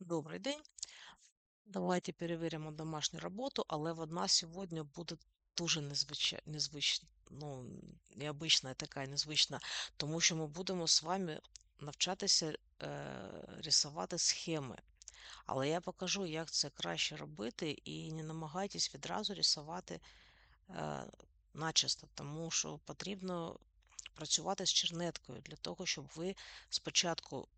Добрий день. Давайте перевіримо домашню роботу, але вона сьогодні буде дуже незвична, ну, необична, така незвична, тому що ми будемо з вами навчатися е, рисувати схеми. Але я покажу, як це краще робити, і не намагайтесь відразу рисувати е, начисто, тому що потрібно працювати з чернеткою для того, щоб ви спочатку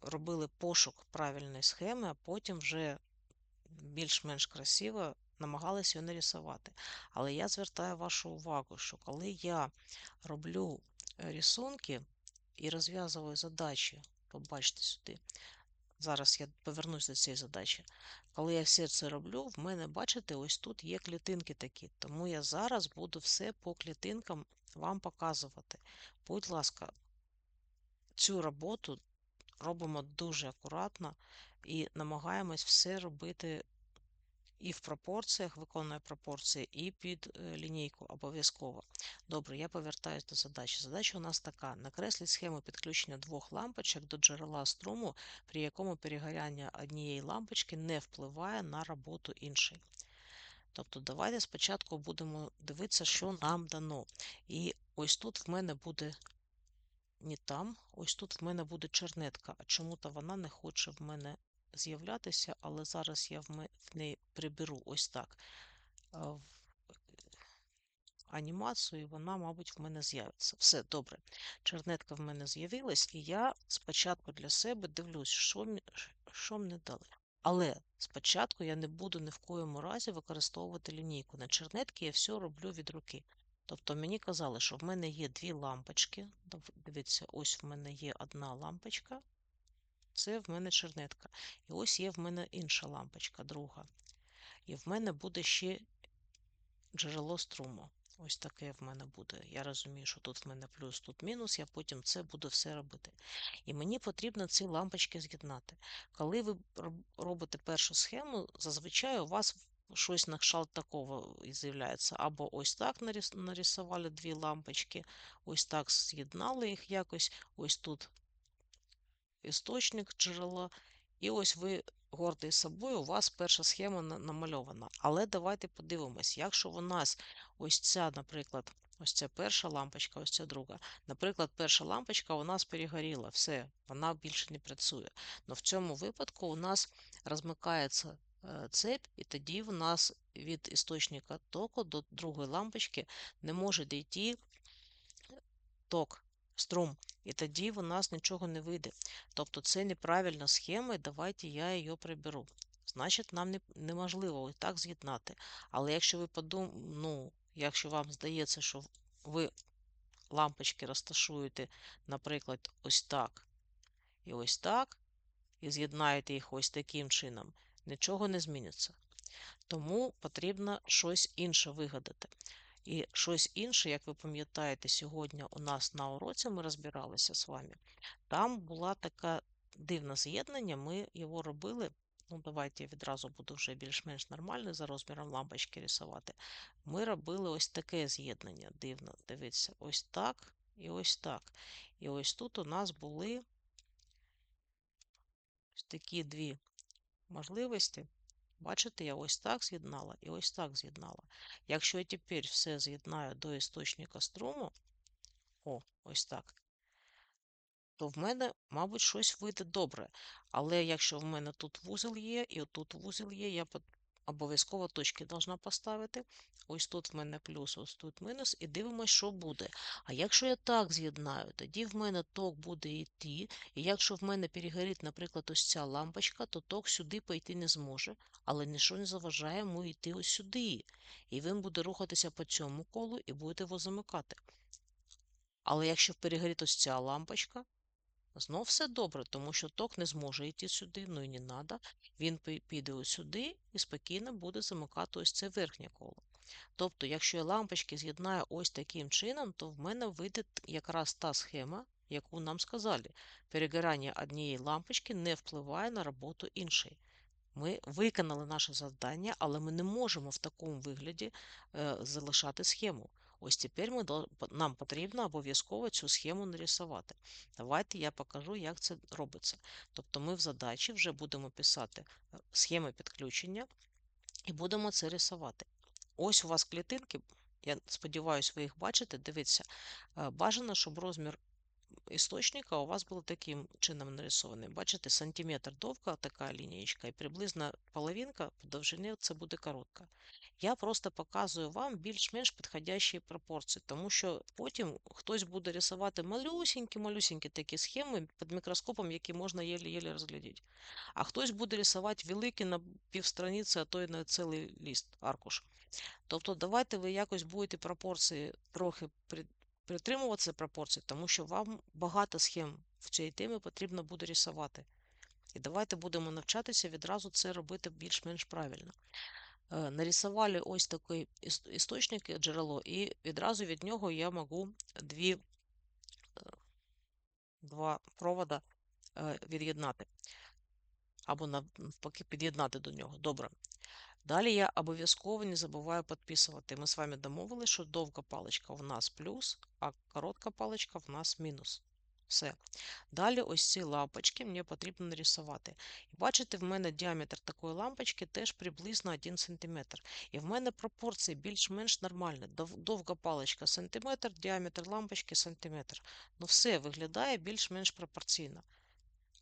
робили пошук правильної схеми, а потім вже більш-менш красиво намагалися його нарисувати. Але я звертаю вашу увагу, що коли я роблю е, рисунки і розв'язую задачі, побачите сюди, зараз я повернусь до цієї задачі. Коли я все це роблю, в мене, бачите, ось тут є клітинки такі. Тому я зараз буду все по клітинкам вам показувати. Будь ласка, цю роботу робимо дуже акуратно і намагаємось все робити і в пропорціях, виконує пропорції, і під е, лінійку обов'язково. Добре, я повертаюсь до задачі. Задача у нас така: накресліть схему підключення двох лампочок до джерела струму, при якому перегоряння однієї лампочки не впливає на роботу іншої. Тобто, давайте спочатку будемо дивитися, що нам дано. І ось тут в мене буде не там, ось тут в мене буде чернетка, а чому-то вона не хоче в мене з'являтися, але зараз я в неї приберу ось так в анімацію, і вона, мабуть, в мене з'явиться. Все добре. Чернетка в мене з'явилась, і я спочатку для себе дивлюсь, що що мені дали. Але спочатку я не буду ні в коєму разі використовувати лінійку. На чернетки я все роблю від руки. Тобто мені казали, що в мене є дві лампочки. Дивіться, ось в мене є одна лампочка, це в мене чернетка. І ось є в мене інша лампочка, друга. І в мене буде ще джерело струму. Ось таке в мене буде. Я розумію, що тут в мене плюс, тут мінус, я потім це буду все робити. І мені потрібно ці лампочки з'єднати. Коли ви робите першу схему, зазвичай у вас щось на кшталт такого з'являється. Або ось так нарисували дві лампочки, ось так з'єднали їх якось, ось тут істочник джерела. І ось ви гордий собою, у вас перша схема намальована. Але давайте подивимось, якщо у нас ось ця, наприклад, ось ця перша лампочка, ось ця друга. Наприклад, перша лампочка у нас перегоріла, все, вона більше не працює. Но в цьому випадку у нас розмикається цепь, і тоді в нас від істочника току до другої лампочки не може дійти ток струм, і тоді в нас нічого не вийде. Тобто це неправильна схема, і давайте я її приберу. Значить, нам не, неможливо і так з'єднати. Але якщо ви подум... ну, якщо вам здається, що ви лампочки розташуєте, наприклад, ось так і ось так, і з'єднаєте їх ось таким чином, нічого не зміниться. Тому потрібно щось інше вигадати. І щось інше, як ви пам'ятаєте, сьогодні у нас на уроці ми розбиралися з вами. Там була така дивне з'єднання, ми його робили. Ну, давайте я відразу буду вже більш-менш нормальний за розміром лампочки рисувати. Ми робили ось таке з'єднання. Дивно, дивіться, ось так і ось так. І ось тут у нас були ось такі дві можливості. Бачите, я ось так з'єднала і ось так з'єднала. Якщо я тепер все з'єднаю до істочника струму, о, ось так, то в мене, мабуть, щось вийде добре. Але якщо в мене тут вузол є, і тут вузол є, я обов'язково точки должна поставити. Ось тут в мене плюс, ось тут мінус, і дивимося, що буде. А якщо я так з'єднаю, тоді в мене ток буде йти. І якщо в мене перегорить, наприклад, ось ця лампочка, то ток сюди пойти не зможе, але нічого не заважає йому йти ось сюди. І він буде рухатися по цьому колу і буде його замикати. Але якщо перегорить ось ця лампочка, Знов все добре, тому що ток не зможе йти сюди, ну і не треба. Він піде ось сюди і спокійно буде замикати ось це верхнє коло. Тобто, якщо я лампочки з'єднаю ось таким чином, то в мене вийде якраз та схема, яку нам сказали. Перегорання однієї лампочки не впливає на роботу іншої. Ми виконали наше завдання, але ми не можемо в такому вигляді е, залишати схему. Ось тепер ми, нам потрібно обов'язково цю схему нарисувати. Давайте я покажу, як це робиться. Тобто ми в задачі вже будемо писати е, схеми підключення і будемо це рисувати. Ось у вас клітинки, я сподіваюся, ви їх бачите. Дивіться, е, бажано, щоб розмір істочника у вас був таким чином нарисований. Бачите, сантиметр довга така лінієчка, і приблизно половинка по довжині це буде коротка. Я просто показую вам більш-менш підходящі пропорції, тому що потім хтось буде рисувати малюсінькі-малюсінькі такі схеми під мікроскопом, які можна єлі-єлі розглядіти. А хтось буде рисувати великі на півстраниці, а то й на цілий ліст, аркуш. Тобто давайте ви якось будете пропорції трохи притримуватися пропорцій, тому що вам багато схем в цій темі потрібно буде рисувати. І давайте будемо навчатися відразу це робити більш-менш правильно. Е, Нарисували ось такий істочник, е, джерело, і відразу від нього я можу дві, е, два провода від'єднати. Або навпаки під'єднати до нього. Добре. Далі я обов'язково не забуваю підписувати. Ми з вами домовилися, що довга паличка в нас плюс, а коротка паличка в нас мінус. Все. Далі ось ці лампочки мені потрібно нарисувати. І бачите, в мене діаметр такої лампочки теж приблизно 1 см. І в мене пропорції більш-менш нормальні. Довга паличка сантиметр, діаметр лампочки сантиметр. Ну все виглядає більш-менш пропорційно.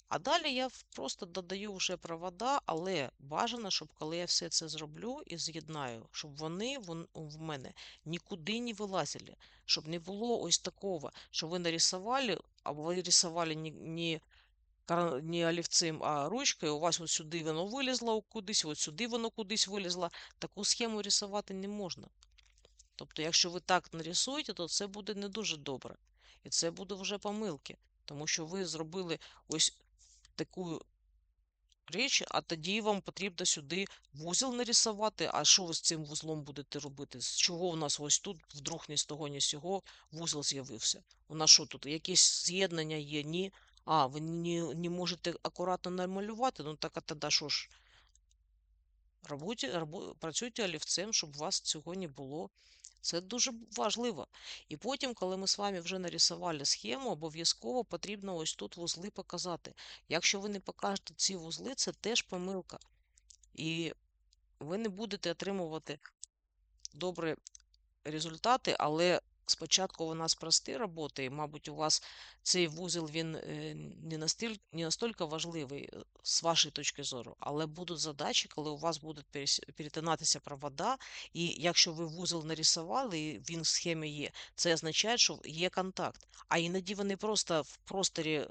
А далі я просто додаю вже провода, але бажано, щоб коли я все це зроблю і з'єднаю, щоб вони вон- в мене нікуди не вилазили, щоб не було ось такого, що ви нарисували, або ви рисували не, не, не олівцем, а ручкою, у вас от сюди воно вилізло кудись, от сюди воно кудись вилізло. Таку схему рисувати не можна. Тобто, якщо ви так нарисуєте, то це буде не дуже добре. І це буде вже помилки, тому що ви зробили ось таку річ, а тоді вам потрібно сюди вузол нарисувати. А що ви з цим вузлом будете робити? З чого у нас ось тут вдруг ні з того, ні з сього вузол з'явився? У нас що тут? Якісь з'єднання є? Ні. А, ви не, не можете акуратно намалювати? Ну так а тоді що ж? Робуйте, рабу- працюйте олівцем, щоб у вас цього не було. Це дуже важливо. І потім, коли ми з вами вже нарисували схему, обов'язково потрібно ось тут вузли показати. Якщо ви не покажете ці вузли, це теж помилка. І ви не будете отримувати добрі результати, але спочатку у нас прості роботи, і, мабуть, у вас цей вузол він е, не настільки, не настільки важливий е, з вашої точки зору, але будуть задачі, коли у вас будуть перетинатися провода, і якщо ви вузол нарисували, і він в схемі є, це означає, що є контакт. А іноді вони просто в просторі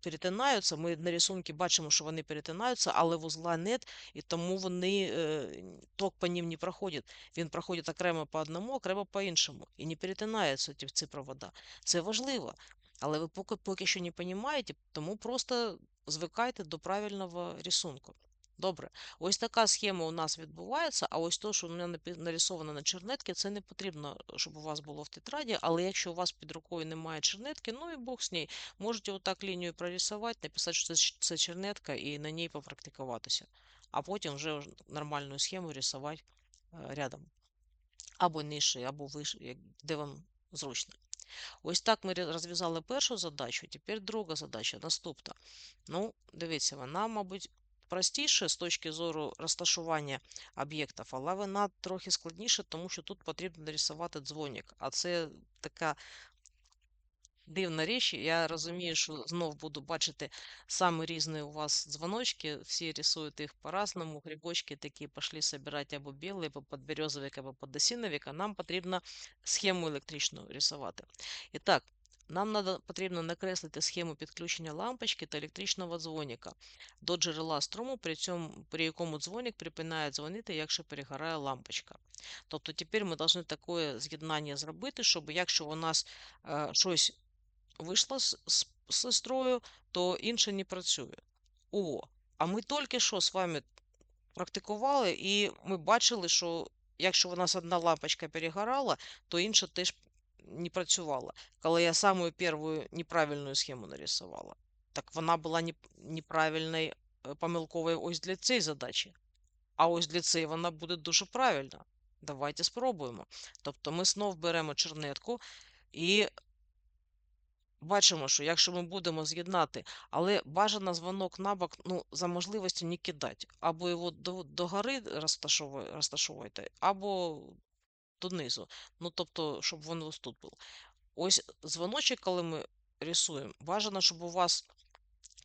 перетинаються. Ми на рисунку бачимо, що вони перетинаються, але вузла нет, і тому вони е, ток по ним не проходить. Він проходить окремо по одному, окремо по іншому. І не перетинаються ці, провода. Це важливо. Але ви поки, поки що не розумієте, тому просто звикайте до правильного рисунку. Добре, ось така схема у нас відбувається, а ось то, що у мене нарисовано на чернетці, це не потрібно, щоб у вас було в тетраді, але якщо у вас під рукою немає чернетки, ну і Бог з ній. Можете отак лінію прорисувати, написати, що це, чернетка, і на ній попрактикуватися. А потім вже нормальну схему рисувати е, рядом. Або нижче, або вище, де вам зручно. Ось так ми розв'язали першу задачу, тепер друга задача наступна. Ну, дивіться, вона, мабуть, простіша з точки зору розташування об'єктів, але вона трохи складніша, тому що тут потрібно нарисувати дзвоник. А це така дивна річ. Я розумію, що знов буду бачити саме різні у вас дзвоночки, всі рисують їх по-разному. Грибочки такі пішли собирати або білий, або подберезовик, або подосиновик, а нам потрібно схему електричну рисувати. І так, нам надо, потрібно накреслити схему підключення лампочки та електричного дзвоника до джерела струму, при, цьому, при якому дзвоник припинає дзвонити, якщо перегорає лампочка. Тобто тепер ми повинні таке з'єднання зробити, щоб якщо у нас е, щось вийшло з, з, з сестрою, то інше не працює. О, а ми тільки що з вами практикували, і ми бачили, що якщо у нас одна лампочка перегорала, то інша теж не працювала. Коли я саму першу неправильну схему нарисувала. Так вона була неправильною, е, помилковою ось для цієї задачі. А ось для цієї вона буде дуже правильна. Давайте спробуємо. Тобто ми знов беремо чернетку і бачимо, що якщо ми будемо з'єднати, але бажано дзвонок на бок, ну, за можливості не кидати. Або його до, до гори розташовуй- розташовуйте, або донизу. Ну, тобто, щоб він ось тут був. Ось дзвоночок, коли ми рисуємо, бажано, щоб у вас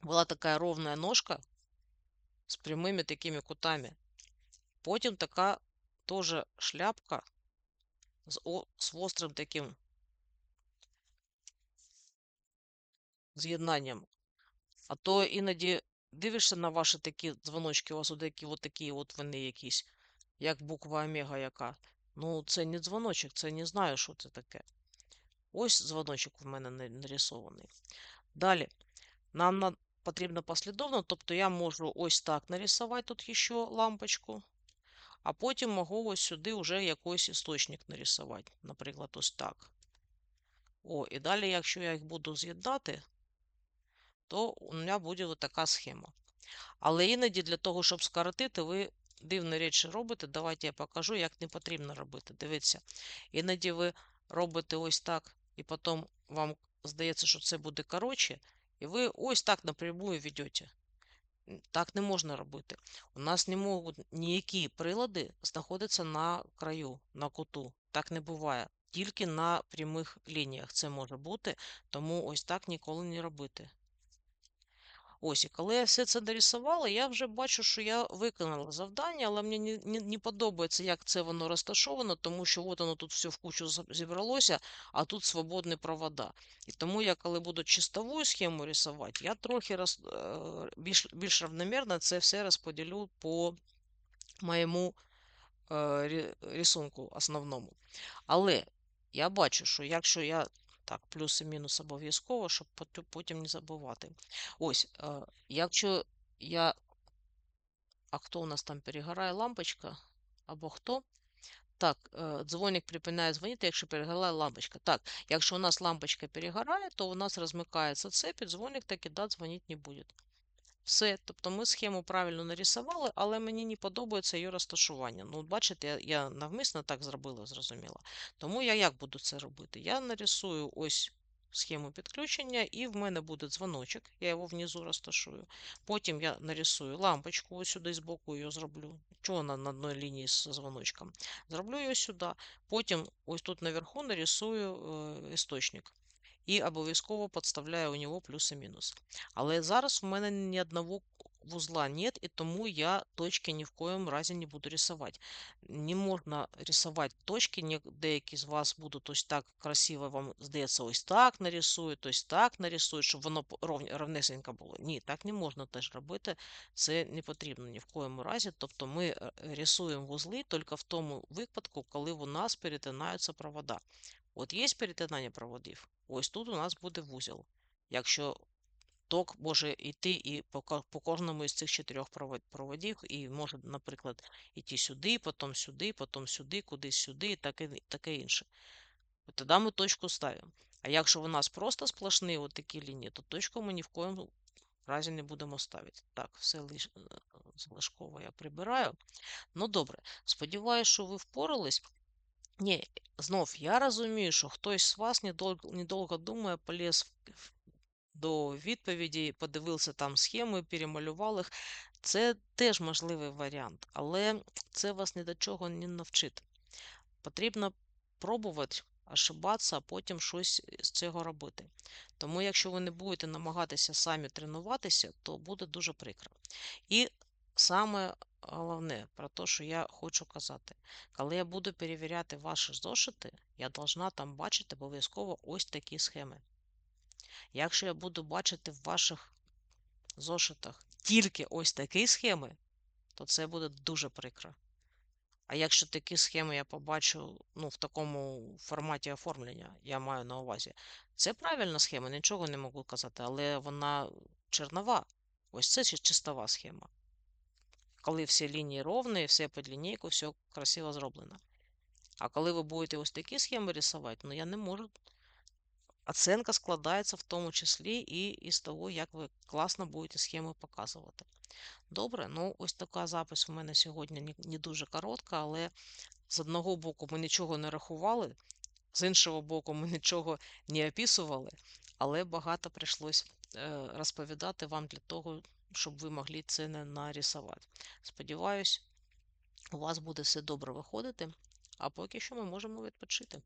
була така ровна ножка з прямими такими кутами. Потім така теж шляпка з, о, з острим таким з'єднанням. А то іноді дивишся на ваші такі дзвоночки, у вас от такі от вони якісь, як буква омега яка. Ну, це не дзвоночок, це не знаю, що це таке. Ось дзвоночок в мене на- нарисований. Далі, нам на- потрібно послідовно, тобто я можу ось так нарисувати тут ще лампочку, а потім можу ось сюди вже якийсь істочник нарисувати. Наприклад, ось так. О, і далі, якщо я їх буду з'єднати, то у мене буде така схема. Але іноді для того, щоб скоротити, ви дивні речі робите. Давайте я покажу, як не потрібно робити. Дивіться, іноді ви робите ось так, і потім вам здається, що це буде коротше, і ви ось так напрямую ведете. Так не можна робити. У нас не можуть ніякі прилади знаходитися на краю, на куту. Так не буває. Тільки на прямих лініях це може бути, тому ось так ніколи не робити. Ось, і коли я все це дорисувала, я вже бачу, що я виконала завдання, але мені не, не, не подобається, як це воно розташовано, тому що от воно тут все в кучу зібралося, а тут свободні провода. І тому я, коли буду чистову схему рисувати, я трохи роз, е, більш, більш равномірно це все розподілю по моєму е, рисунку основному. Але я бачу, що якщо я. Так, плюс і мінус обов'язково, щоб потім- не забувати. Ось, е, якщо я. А хто у нас там перегорає лампочка? Або хто? Так, е, дзвоник припиняє дзвонити, якщо перегорає лампочка. Так, якщо у нас лампочка перегорає, то у нас розмикається цепь, і дзвоник таки да, дзвонити не буде. Все, тобто ми схему правильно нарисували, але мені не подобається її розташування. Ну, бачите, я, я навмисно так зробила, зрозуміло. Тому я як буду це робити? Я нарисую ось схему підключення, і в мене буде дзвоночок, я його внизу розташую. Потім я нарисую лампочку, ось сюди з боку її зроблю. Чого вона на одній лінії з дзвоночком? Зроблю її сюди. Потім ось тут наверху нарисую е, істочник. І обов'язково підставляю у нього плюс і мінус. Але зараз у мене ні одного вузла нет, і тому я точки ні в коєму разі не буду рисувати. Не можна рисувати точки, деякі з вас будуть ось так красиво, вам здається, ось так нарисують, ось так нарисують, щоб воно ровнесенько було. Ні, так не можна теж робити. Це не потрібно ні в коєму разі. Тобто ми е, рисуємо вузли тільки в тому випадку, коли у нас перетинаються провода. От є перетинання проводів, ось тут у нас буде вузол. Якщо ток може йти і по, кожному із цих чотирьох проводів, і може, наприклад, йти сюди, потім сюди, потім сюди, кудись сюди, і таке, таке інше. Тоді ми точку ставимо. А якщо у нас просто сплошні такі лінії, то точку ми ні в коєму разі не будемо ставити. Так, все лиш... е, залишково я прибираю. Ну добре, сподіваюся, що ви впорались. Ні, знов я розумію, що хтось з вас недовго, недовго думає, поліз до відповіді, подивився там схеми, перемалював їх. Це теж можливий варіант, але це вас ні до чого не навчить. Потрібно пробувати, ошибатися, а потім щось з цього робити. Тому, якщо ви не будете намагатися самі тренуватися, то буде дуже прикро. І саме головне про те, що я хочу казати, коли я буду перевіряти ваші зошити, я должна там бачити обов'язково ось такі схеми. Якщо я буду бачити в ваших зошитах тільки ось такі схеми, то це буде дуже прикро. А якщо такі схеми я побачу ну, в такому форматі оформлення, я маю на увазі, це правильна схема, нічого не можу казати, але вона чернова. Ось це чистова схема. Коли всі лінії ровні, все під лінійку, все красиво зроблено. А коли ви будете ось такі схеми рисувати, ну я не можу оценка складається в тому числі і із того, як ви класно будете схеми показувати. Добре, ну ось така запис у мене сьогодні не, не дуже коротка, але з одного боку ми нічого не рахували, з іншого боку, ми нічого не описували, але багато прийшлось е, розповідати вам для того, щоб ви могли це не нарисувати. Сподіваюсь, у вас буде все добре виходити, а поки що ми можемо відпочити.